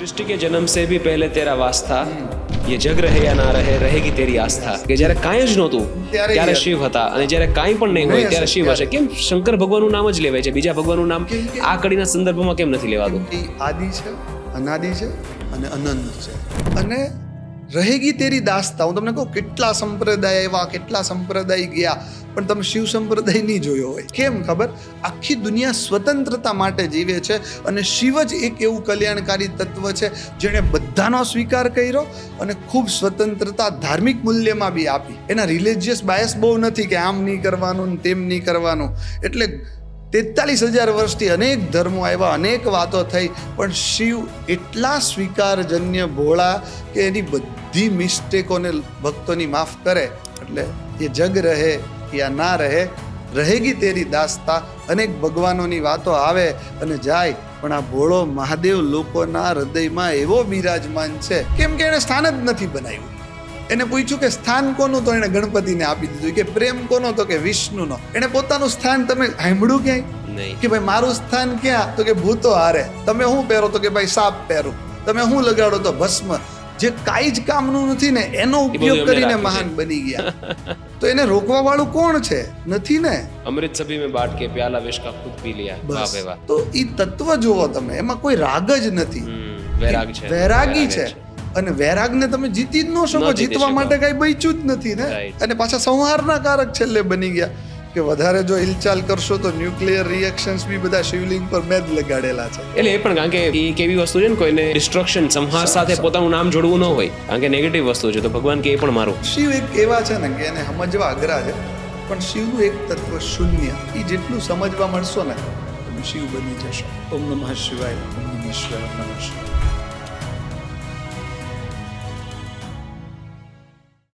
સૃષ્ટિ કે જન્મ સે ભી પહેલે તેરા વાસ્તા ये જગ રહે યા ના રહે રહેગી તેરી આસ્થા કે જ્યારે કાંઈ જ નહોતું ત્યારે શિવ હતા. અને જ્યારે કાંઈ પણ નહીં હોય ત્યારે શિવ હશે. કેમ? શંકર ભગવાનનું નામ જ લેવાય છે. બીજા ભગવાનનું નામ આ કડીના સંદર્ભમાં કેમ નથી લેવાતું? આદિ છે અનાદિ છે અને અનંત છે. અને રહેગી તેરી દાસ્તા. હું તમને કહું, કેટલા સંપ્રદાય એવા કેટલા સંપ્રદાય ગયા, પણ તમે શિવ સંપ્રદાય નહીં જોયો હોય. કેમ ખબર? આખી દુનિયા સ્વતંત્રતા માટે જીવે છે અને શિવ જ એક એવું કલ્યાણકારી તત્વ છે જેણે બધાનો સ્વીકાર કર્યો અને ખૂબ સ્વતંત્રતા ધાર્મિક મૂલ્યમાં બી આપી. એના રિલિજિયસ બાયસ બહુ નથી કે આમ નહીં કરવાનું તેમ નહીં કરવાનું. એટલે તેતાલીસ હજાર વર્ષથી અનેક ધર્મો આવ્યા, અનેક વાતો થઈ, પણ શિવ એટલા સ્વીકારજન્ય ભોળા કે એની બધી મિસ્ટેકોને ભક્તોની માફ કરે, એટલે એ જગ રહે યા ના રહે, રહેગી તેરી દાસ્તા, અનેક ભગવાનોની વાતો આવે અને જાય, પણ આ ભોળો મહાદેવ લોકોના હૃદયમાં એવો બિરાજમાન છે, કેમ કે એણે સ્થાન જ નથી બનાવ્યું. એને પૂછ્યું કે સ્થાન કોનું? તો એણે ગણપતિને આપી દીધું કે પ્રેમ કોનો? તો કે વિષ્ણુનો. એણે પોતાનું સ્થાન તમે સાંભળ્યું ક્યાંય? કે ભાઈ મારું સ્થાન ક્યાં? તો કે ભૂતો હારે. તમે શું પહેરો? તો કે ભાઈ સાપ પહેરું. તમે શું લગાડો? તો ભસ્મ. જે કાંઈ જ કામનું નથી ને એનો ઉપયોગ કરીને મહાન બની ગયા. તો એને રોકવા વાળું કોણ છે? નથી ને? અમૃત સભી મેં બાટ કે પ્યાલા વિશ કા ખુદ પી લિયા. વાહ વાહ તો ઈ તત્વ જુઓ તમે એમાં કોઈ રાગ જ નથી. વૈરાગ છે. વૈરાગી છે. અને વૈરાગને તમે જીતી જ ન શકો જીતવા માટે કઈ બચ્યું જ નથી ને? અને પાછા સંહારના કારક છેલ્લે બની ગયા કે વધારે જો હિલચાલ કરશો તો ન્યુક્લિયર રિએક્શન્સ બી બધા શિવલિંગ પર મેદ લગાડેલા છે. એટલે એ પણ કારણ કે એ કેવી વસ્તુ છે ને કોઈને ડિસ્ટ્રક્શન સંહાર સાથે પોતાનું નામ જોડવું ન હોય કારણ કે નેગેટિવ વસ્તુ છે તો ભગવાન કે એ પણ મારું. શિવ એક એવા છે ને કે એને સમજવા અઘરા છે પણ શિવનું એક તત્વ શૂન્ય. એ જેટલું સમજવા મળશો ને તમે શિવ બની જશો. ઓમ નમઃ શિવાય ઓમ નમઃ શિવાય નમઃ શિવાય.